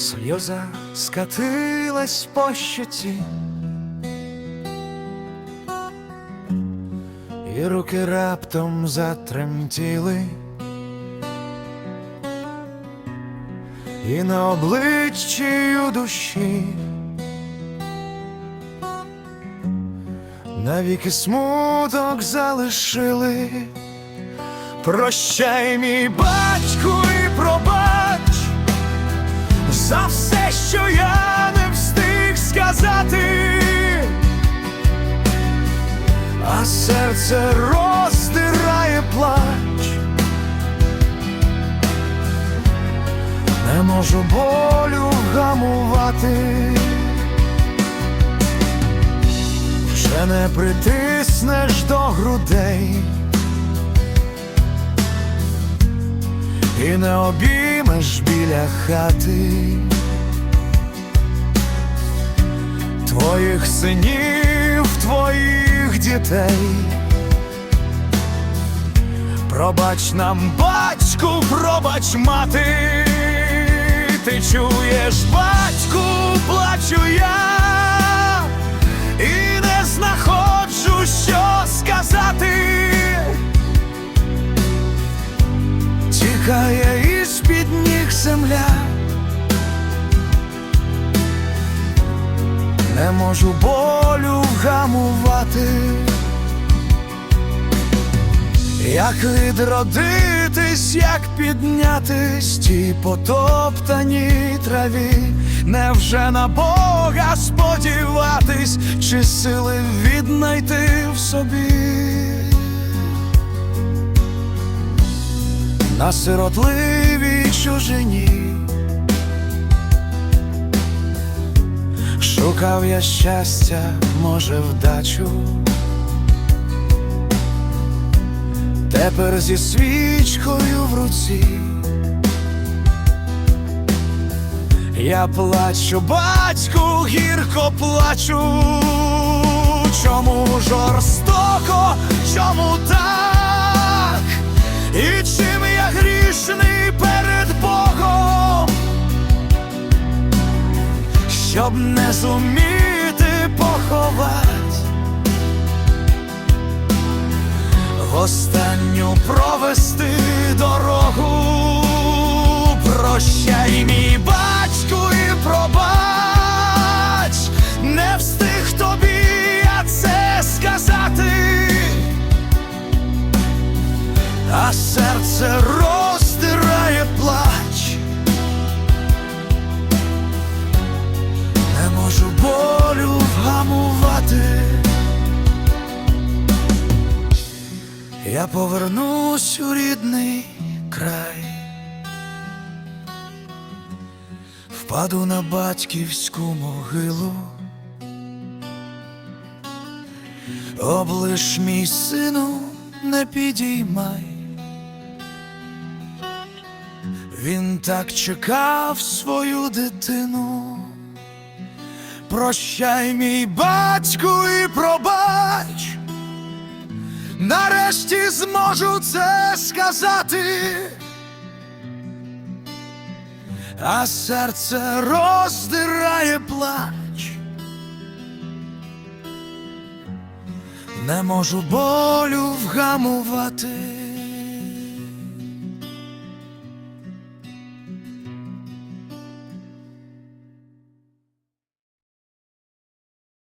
сльоза скатилась по щоці, і руки раптом затремтіли, і на обличчі у душі. Навіки смуток залишили. Прощай, мій батьку, і пробач за все, що я не встиг сказати, а серце роздирає плач, не можу болю вгамувати. Вже не притиснеш до грудей. І не обіймеш біля хати твоїх синів, твоїх дітей. Пробач нам, батьку, пробач мати, ти чуєш, батьку, плачу я не можу болю вгамувати. Як відродитись, як піднятись тій потоптаній траві, невже на Бога сподіватись, чи сили віднайти в собі? На сиротливій чужині шукав я щастя, може, вдачу. Тепер зі свічкою в руці я плачу, батьку, гірко плачу, чому жорстоко, щоб не зуміти поховати. останню провести дорогу. Прощай, мій батьку, і пробач, не встиг тобі я це сказати, а серце можу болю вгамувати. Я повернусь у рідний край, впаду на батьківську могилу, облиш мій сину, не підіймай. Він так чекав свою дитину. Прощай, мій батьку, і пробач. Нарешті зможу це сказати, а серце роздирає плач, не можу болю вгамувати.